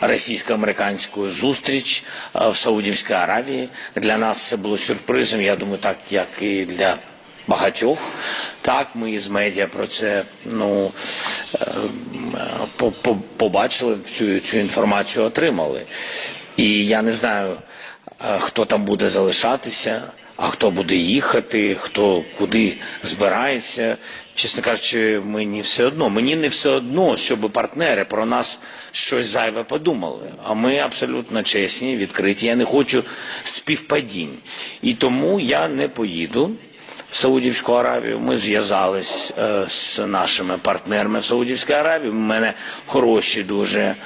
російсько-американську зустріч е, в Саудівській Аравії. Для нас це було сюрпризом. Я думаю, так як і для багатьох. Так, ми з медіа про це ну е, по- побачили цю, цю інформацію, отримали. І я не знаю, е, хто там буде залишатися, а хто буде їхати, хто куди збирається. Чесно кажучи, мені все одно. Мені не все одно, щоб партнери про нас щось зайве подумали. А ми абсолютно чесні, відкриті. Я не хочу співпадінь. І тому я не поїду в Саудівську Аравію. Ми зв'язались е, з нашими партнерами в Саудівській Аравії. У мене хороші дуже е,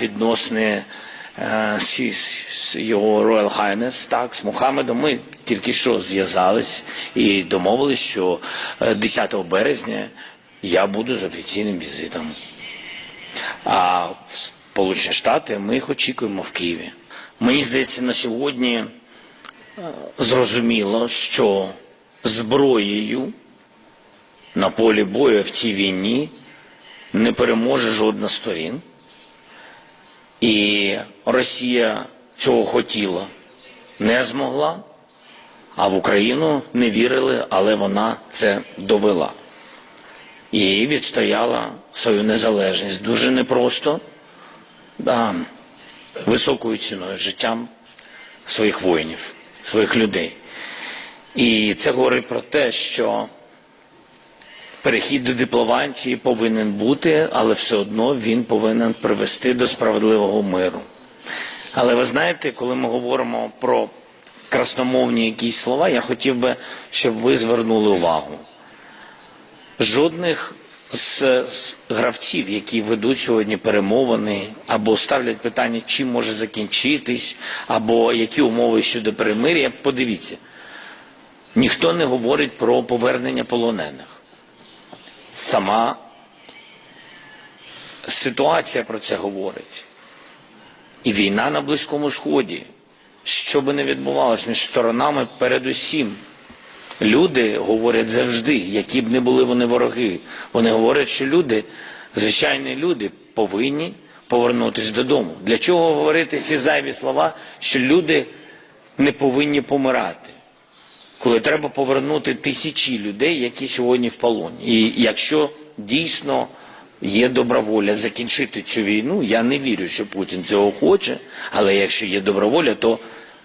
відносини е, з, його Royal Highness, так, з Мухаммедом. Ми тільки що зв'язались і домовились, що е, 10 березня я буду з офіційним візитом. А в Сполучені Штати ми їх очікуємо в Києві. Мені здається, на сьогодні е, зрозуміло, що зброєю на полі бою в цій війні не переможе жодна сторін. І Росія цього хотіла, не змогла, а в Україну не вірили, але вона це довела. І відстояла свою незалежність дуже непросто, да, високою ціною життям своїх воїнів, своїх людей. І це говорить про те, що перехід до дипломатії повинен бути, але все одно він повинен привести до справедливого миру. Але ви знаєте, коли ми говоримо про красномовні якісь слова, я хотів би, щоб ви звернули увагу. Жодних з, гравців, які ведуть сьогодні перемовини, або ставлять питання, чим може закінчитись, або які умови щодо перемир'я, подивіться, ніхто не говорить про повернення полонених. Сама ситуація про це говорить. І війна на Близькому Сході, що би не відбувалося між сторонами, передусім. Люди говорять завжди, які б не були вони вороги. Вони говорять, що люди, звичайні люди, повинні повернутися додому. Для чого говорити ці зайві слова, що люди не повинні помирати? Коли треба повернути тисячі людей, які сьогодні в полоні. І якщо дійсно є добра воля закінчити цю війну, я не вірю, що Путін цього хоче, але якщо є добра воля, то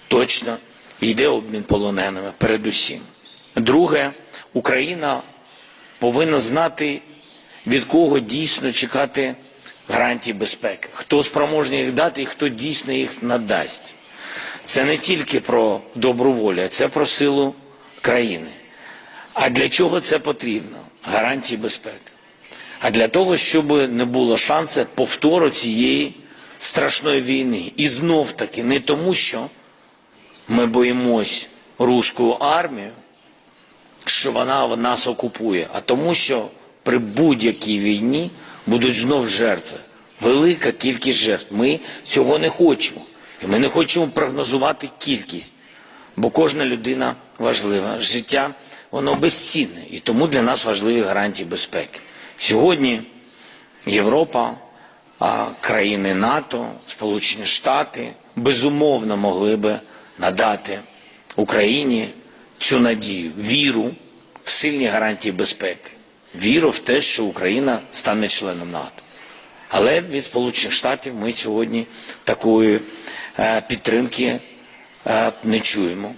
точно йде обмін полоненими передусім. Друге, Україна повинна знати, від кого дійсно чекати гарантій безпеки, хто спроможний їх дати і хто дійсно їх надасть. Це не тільки про добру це про силу країни. А для чого це потрібно? Гарантії безпеки. А для того, щоб не було шансу повтору цієї страшної війни. І знов таки не тому, що ми боїмось руську армію, що вона нас окупує, а тому, що при будь-якій війні будуть знов жертви. Велика кількість жертв. Ми цього не хочемо. І ми не хочемо прогнозувати кількість, бо кожна людина важлива. Життя воно безцінне, і тому для нас важливі гарантії безпеки. Сьогодні Європа, країни НАТО, Сполучені Штати безумовно могли би надати Україні цю надію, віру в сильні гарантії безпеки, віру в те, що Україна стане членом НАТО. Але від Сполучених Штатів ми сьогодні такої е, підтримки е, не чуємо.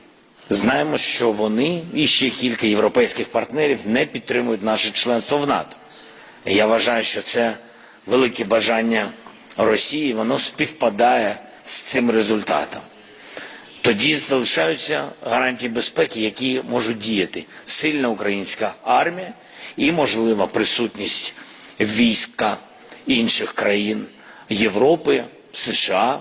Знаємо, що вони і ще кілька європейських партнерів не підтримують наше членство в НАТО. Я вважаю, що це велике бажання Росії, воно співпадає з цим результатом. Тоді залишаються гарантії безпеки, які можуть діяти. Сильна українська армія і можлива присутність війська інших країн Європи, США,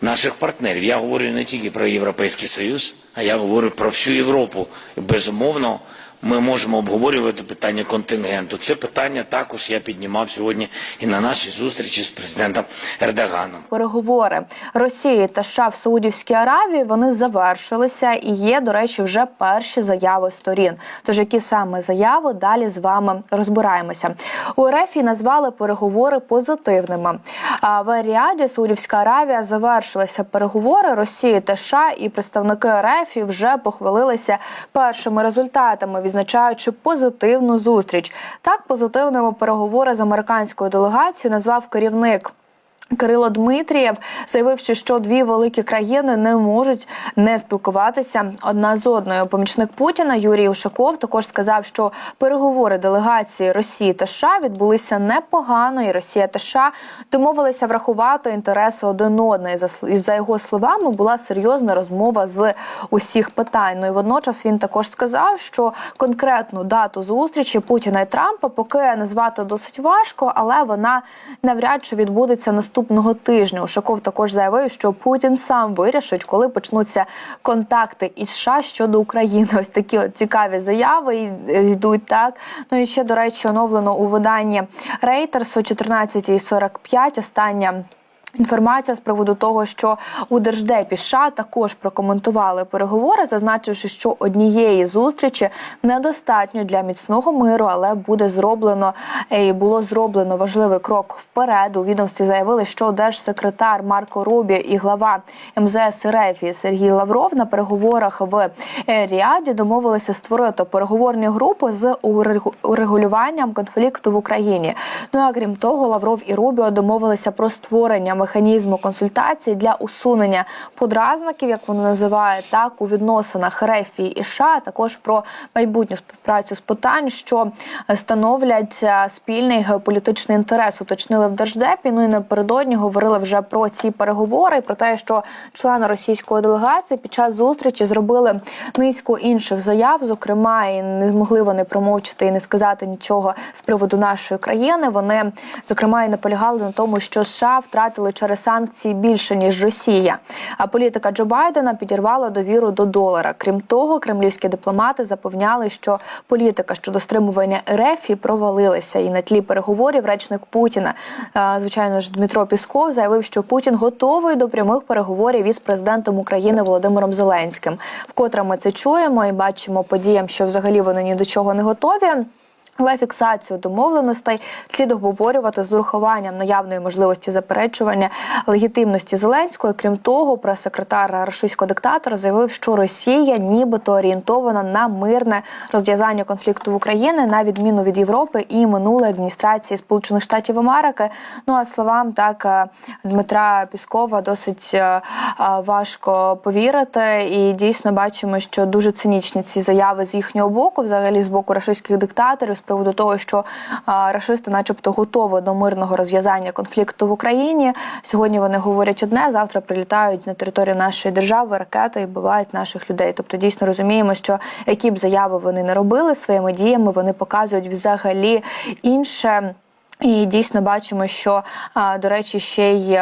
наших партнерів. Я говорю не тільки про Європейський Союз, а я говорю про всю Європу. Безумовно, ми можемо обговорювати питання контингенту. Це питання також я піднімав сьогодні і на нашій зустрічі з президентом Ердоганом. переговори Росії та США в Саудівській Аравії вони завершилися і є, до речі, вже перші заяви сторін. Тож які саме заяви далі з вами розбираємося. У РФ назвали переговори позитивними. В Ріаді Саудівська Аравія завершилися переговори Росії та США, і представники РФ вже похвалилися першими результатами, відзначаючи позитивну зустріч. Так позитивними переговори з американською делегацією назвав керівник. Кирило Дмитрієв заявивши, що дві великі країни не можуть не спілкуватися одна з одною. Помічник Путіна Юрій Ушаков також сказав, що переговори делегації Росії та США відбулися непогано, і Росія та США домовилися врахувати інтереси один одної. За його словами, була серйозна розмова з усіх питань. Ну і водночас він також сказав, що конкретну дату зустрічі Путіна і Трампа поки назвати досить важко, але вона навряд чи відбудеться наступного тижня. Ушаков також заявив, що Путін сам вирішить, коли почнуться контакти із США щодо України. Ось такі от цікаві заяви йдуть так. Ну і ще до речі, оновлено у виданні Reuters о 14.45 Остання. Інформація з приводу того, що у Держдепі США також прокоментували переговори, зазначивши, що однієї зустрічі недостатньо для міцного миру, але буде зроблено е, і було зроблено важливий крок вперед. У відомстві заявили, що держсекретар Марко Рубі і глава МЗС РФ Сергій Лавров на переговорах в е, Ріаді домовилися створити переговорні групи з урегулюванням конфлікту в Україні. Ну а крім того, Лавров і Рубіо домовилися про створення механізму консультацій для усунення подразників, як вони називають, так у відносинах РФ і США, а також про майбутню співпрацю з питань, що становлять е, спільний геополітичний інтерес. Уточнили в держдепі. Ну і напередодні говорили вже про ці переговори, про те, що члени російської делегації під час зустрічі зробили низку інших заяв. Зокрема, і не змогли вони промовчати і не сказати нічого з приводу нашої країни. Вони зокрема і наполягали на тому, що США втратили через санкції більше ніж Росія. А політика Джо Байдена підірвала довіру до долара. Крім того, кремлівські дипломати запевняли, що політика щодо стримування РФ провалилася. І на тлі переговорів речник Путіна, е, звичайно ж, Дмитро Пісков заявив, що Путін готовий до прямих переговорів із президентом України Володимиром Зеленським. Вкотре ми це чуємо і бачимо подіям, що взагалі вони ні до чого не готові. Але фіксацію домовленостей слід обговорювати з урахуванням наявної можливості заперечування легітимності Зеленського. Крім того, прес-секретар російського диктатора заявив, що Росія нібито орієнтована на мирне розв'язання конфлікту в Україні на відміну від Європи і минулої адміністрації Сполучених Штатів Америки. Ну а словам так е, Дмитра Піскова досить е, е, важко повірити, і дійсно бачимо, що дуже цинічні ці заяви з їхнього боку, взагалі з боку російських диктаторів, приводу того, що расисти, начебто, готові до мирного розв'язання конфлікту в Україні. Сьогодні вони говорять одне, завтра прилітають на територію нашої держави ракети і вбивають наших людей. Тобто, дійсно розуміємо, що які б заяви вони не робили своїми діями, вони показують взагалі інше. І дійсно бачимо, що до речі, ще й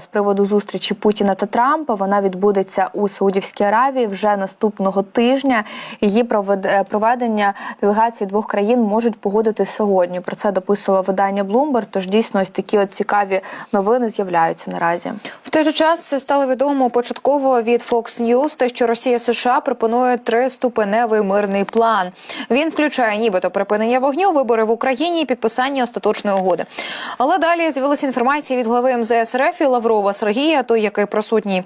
з приводу зустрічі Путіна та Трампа вона відбудеться у Саудівській Аравії вже наступного тижня. Її е, проведення делегації двох країн можуть погодити сьогодні. Про це дописувало видання Bloomberg, Тож дійсно ось такі от цікаві новини з'являються наразі. В той же час стало відомо початково від Fox News, те, що Росія США пропонує триступеневий мирний план. Він включає нібито припинення вогню, вибори в Україні і підписання остаточної угоди. Але далі з'явилася інформація від глави МЗС РФ Лаврова Сергія, той, який присутній.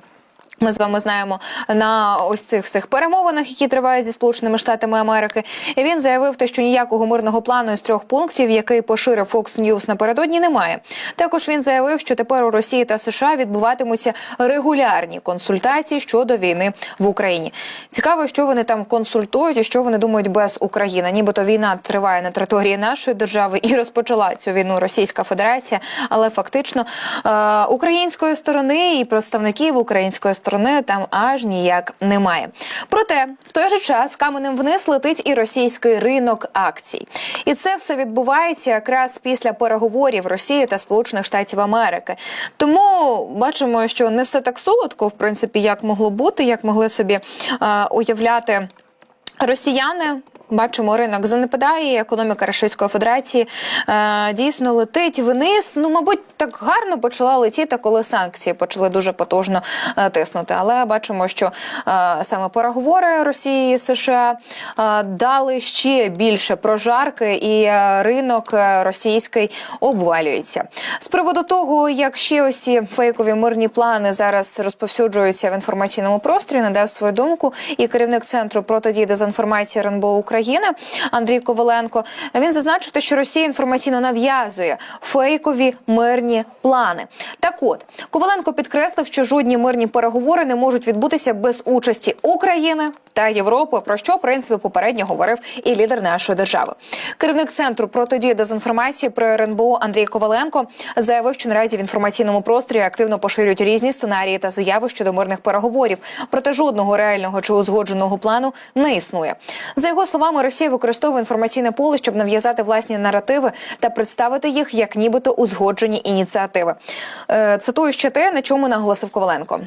Ми з вами знаємо на ось цих всіх перемовинах, які тривають зі сполученими штатами Америки. І він заявив, те, що ніякого мирного плану із трьох пунктів, який поширив Fox News напередодні, немає. Також він заявив, що тепер у Росії та США відбуватимуться регулярні консультації щодо війни в Україні. Цікаво, що вони там консультують і що вони думають без України. Нібито війна триває на території нашої держави і розпочала цю війну Російська Федерація, але фактично е, української сторони і представників української сторони там аж ніяк немає. Проте в той же час каменем вниз летить і російський ринок акцій, і це все відбувається якраз після переговорів Росії та Сполучених Штатів Америки. Тому бачимо, що не все так солодко, в принципі, як могло бути, як могли собі е, уявляти. Росіяни Бачимо, ринок занепадає, економіка Російської Федерації е, дійсно летить вниз. Ну, мабуть, так гарно почала летіти, коли санкції почали дуже потужно е, тиснути. Але бачимо, що е, саме переговори Росії і США е, дали ще більше прожарки, і е, ринок е, російський обвалюється. З приводу того, як ще ось фейкові мирні плани зараз розповсюджуються в інформаційному просторі, надав свою думку і керівник центру протидії дезінформації РНБО України Андрій Коваленко. Він зазначив, що Росія інформаційно нав'язує фейкові мирні плани. Так от Коваленко підкреслив, що жодні мирні переговори не можуть відбутися без участі України та Європи, про що в принципі попередньо говорив і лідер нашої держави. Керівник центру протидії дезінформації при РНБО Андрій Коваленко заявив, що наразі в інформаційному просторі активно поширюють різні сценарії та заяви щодо мирних переговорів. Проте жодного реального чи узгодженого плану не існує. За його словами, Росія використовує інформаційне поле, щоб нав'язати власні наративи та представити їх як нібито узгоджені ініціативи. Е, Цитую ще те, на чому наголосив Коваленко.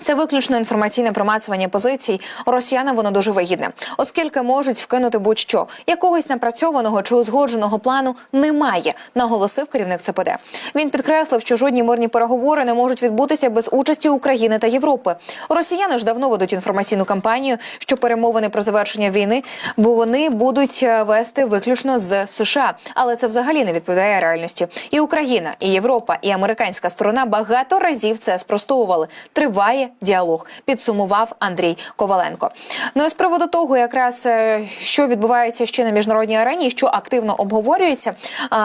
Це виключно інформаційне промацування позицій. Росіянам воно дуже вигідне, оскільки можуть вкинути будь-що якогось напрацьованого чи узгодженого плану немає, наголосив керівник ЦПД. Він підкреслив, що жодні мирні переговори не можуть відбутися без участі України та Європи. Росіяни ж давно ведуть інформаційну кампанію, що перемовини про завершення війни, бо вони будуть е, вести виключно з США. Але це взагалі не відповідає реальності. І Україна, і Європа, і американська сторона багато разів це спростовували. Триває діалог. Підсумував Андрій Коваленко. Ну і з приводу того, якраз е, що відбувається ще на міжнародній арені, що активно обговорюється,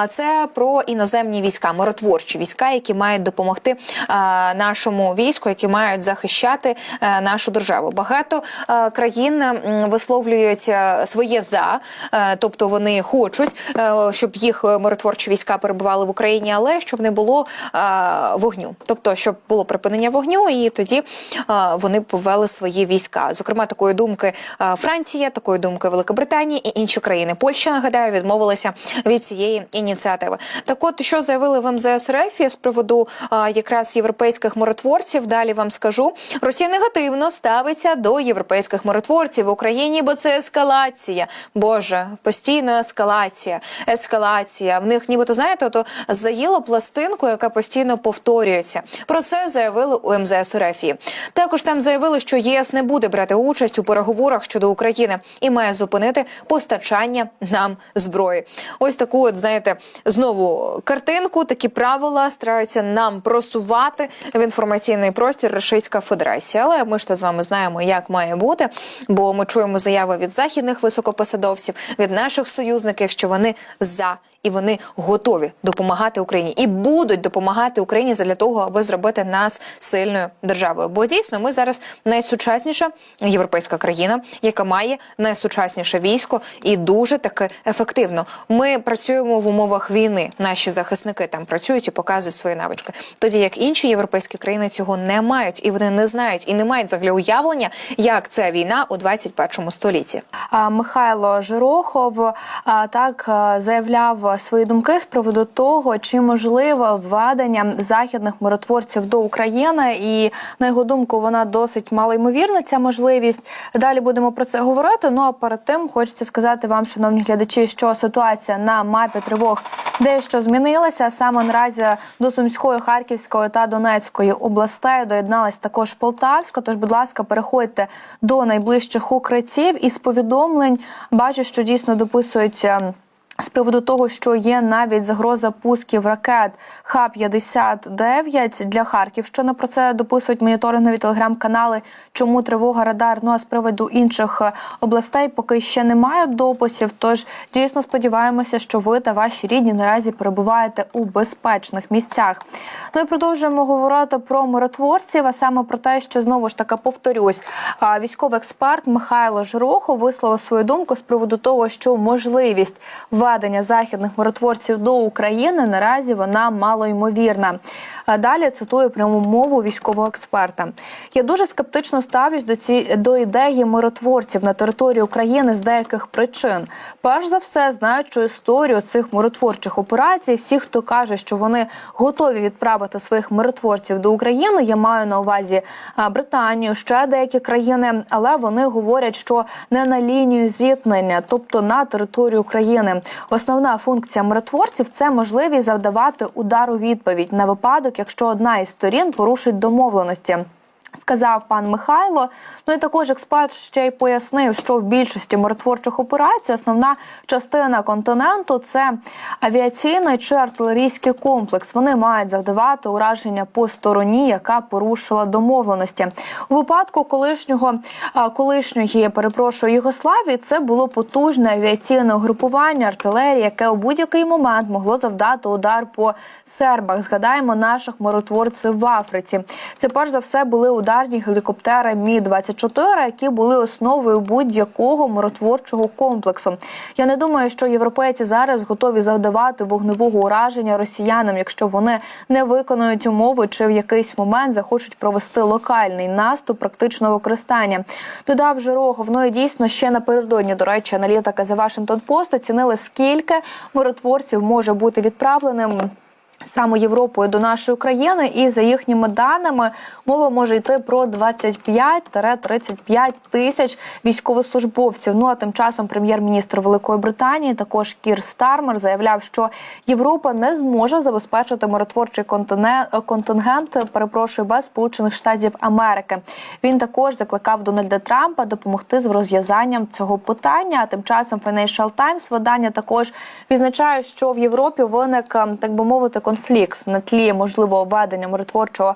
це про іноземні війська, миротворчі війська, які мають допомогти нашому війську, які мають захищати е, нашу державу. Багато е, країн висловлюють своє за, тобто вони хочуть, щоб їх миротворчі війська перебували в Україні, але щоб не було вогню, тобто щоб було припинення вогню, і тоді вони повели свої війська. Зокрема, такої думки Франція, такої думки Великобританія і інші країни. Польща нагадаю відмовилася від цієї ініціативи. Так, от що заявили в МЗС РФ з приводу якраз європейських миротворців. Далі вам скажу, Росія негативно ставиться до європейських миротворців в Україні, бо це ескалація. Боже, постійно ескалація, ескалація. В них, нібито знаєте, то заїло пластинку, яка постійно повторюється. Про це заявили у МЗС РФ. Також там заявили, що ЄС не буде брати участь у переговорах щодо України і має зупинити постачання нам зброї. Ось таку, от знаєте, знову картинку, такі правила стараються нам просувати в інформаційний простір Російська Федерація. Але ми ж то з вами знаємо, як має бути, бо ми чуємо заяви від західних високопосадовців, від наших союзників, що вони за. І вони готові допомагати Україні і будуть допомагати Україні для того, аби зробити нас сильною державою. Бо дійсно ми зараз найсучасніша європейська країна, яка має найсучасніше військо і дуже таки ефективно. Ми працюємо в умовах війни. Наші захисники там працюють і показують свої навички. Тоді як інші європейські країни цього не мають, і вони не знають і не мають взагалі уявлення, як це війна у 21 столітті. Михайло Жирохов а, так а, заявляв свої думки з приводу того, чи можливе введення західних миротворців до України, і на його думку, вона досить малоймовірна. Ця можливість. Далі будемо про це говорити. Ну а перед тим хочеться сказати вам, шановні глядачі, що ситуація на мапі тривог дещо змінилася. Саме наразі до Сумської, Харківської та Донецької областей доєдналась також Полтавська. Тож, будь ласка, переходьте до найближчих укриттів із повідомлень. Бачу, що дійсно дописують. З приводу того, що є навіть загроза пусків ракет Х-59 для Харківщини. Про це дописують моніторингові телеграм-канали. Чому тривога радар? Ну а з приводу інших е, областей поки ще немає дописів. Тож дійсно сподіваємося, що ви та ваші рідні наразі перебуваєте у безпечних місцях. Ну і продовжуємо говорити про миротворців, а саме про те, що знову ж таки повторюсь, військовий експерт Михайло Жирохов висловив свою думку з приводу того, що можливість введення західних миротворців до України наразі вона малоймовірна. А далі цитую пряму мову військового експерта. Я дуже скептично ставлюсь до ці до ідеї миротворців на території України з деяких причин. Перш за все, знаючи історію цих миротворчих операцій, всі, хто каже, що вони готові відправити своїх миротворців до України, я маю на увазі Британію, ще деякі країни, але вони говорять, що не на лінію зіткнення, тобто на територію України. Основна функція миротворців це можливість завдавати удар у відповідь на випадок, якщо одна із сторін порушить домовленості. Сказав пан Михайло. Ну і також експерт ще й пояснив, що в більшості миротворчих операцій основна частина континенту це авіаційний чи артилерійський комплекс. Вони мають завдавати ураження по стороні, яка порушила домовленості. У випадку колишнього колишньої, перепрошую, Югославії, це було потужне авіаційне угрупування артилерії, яке у будь-який момент могло завдати удар по сербах. Згадаємо наших миротворців в Африці. Це перш за все були ударні гелікоптери Мі 24 які були основою будь-якого миротворчого комплексу. Я не думаю, що європейці зараз готові завдавати вогневого ураження росіянам, якщо вони не виконують умови чи в якийсь момент захочуть провести локальний наступ практичного використання. Додав Жирогов. Ну і дійсно ще напередодні, до речі, аналітики за Вашингтон Пост оцінили, скільки миротворців може бути відправленим. Саме Європою до нашої країни, і за їхніми даними мова може йти про 25-35 тисяч військовослужбовців. Ну а тим часом прем'єр-міністр Великої Британії, також Кір Стармер, заявляв, що Європа не зможе забезпечити миротворчий контингент. Перепрошую без Сполучених Штатів Америки. Він також закликав Дональда Трампа допомогти з розв'язанням цього питання. А тим часом Financial Times видання також відзначає, що в Європі виник ем, так би мовити конфлікт на тлі можливого введення миротворчого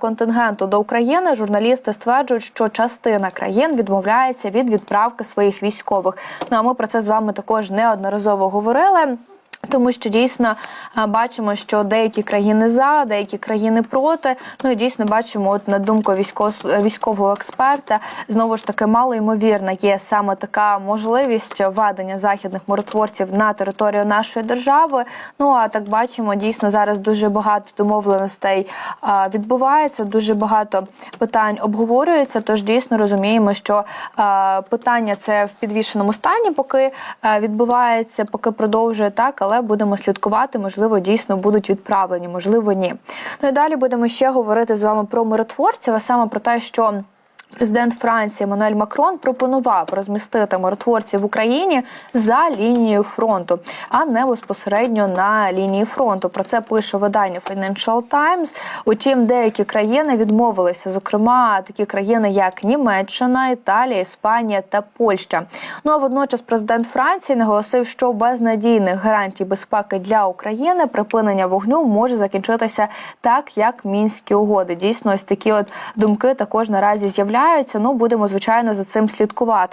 контингенту до України. Журналісти стверджують, що частина країн відмовляється від відправки своїх військових. Ну а ми про це з вами також неодноразово говорили. Тому що дійсно бачимо, що деякі країни за, деякі країни проти. Ну і дійсно бачимо, от на думку військового військового експерта, знову ж таки мало ймовірна є саме така можливість введення західних миротворців на територію нашої держави. Ну а так бачимо, дійсно зараз дуже багато домовленостей відбувається, дуже багато питань обговорюється. Тож дійсно розуміємо, що питання це в підвішеному стані, поки відбувається, поки продовжує так, але будемо слідкувати. Можливо, дійсно будуть відправлені, можливо, ні. Ну і далі будемо ще говорити з вами про миротворців, а саме про те, що. Президент Франції Еммануель Макрон пропонував розмістити миротворців в Україні за лінією фронту, а не безпосередньо на лінії фронту. Про це пише видання Financial Times. Утім, деякі країни відмовилися, зокрема такі країни, як Німеччина, Італія, Іспанія та Польща. Ну а водночас президент Франції наголосив, що без надійних гарантій безпеки для України припинення вогню може закінчитися так, як мінські угоди. Дійсно, ось такі от думки також наразі з'являються. Ну будемо звичайно за цим слідкувати.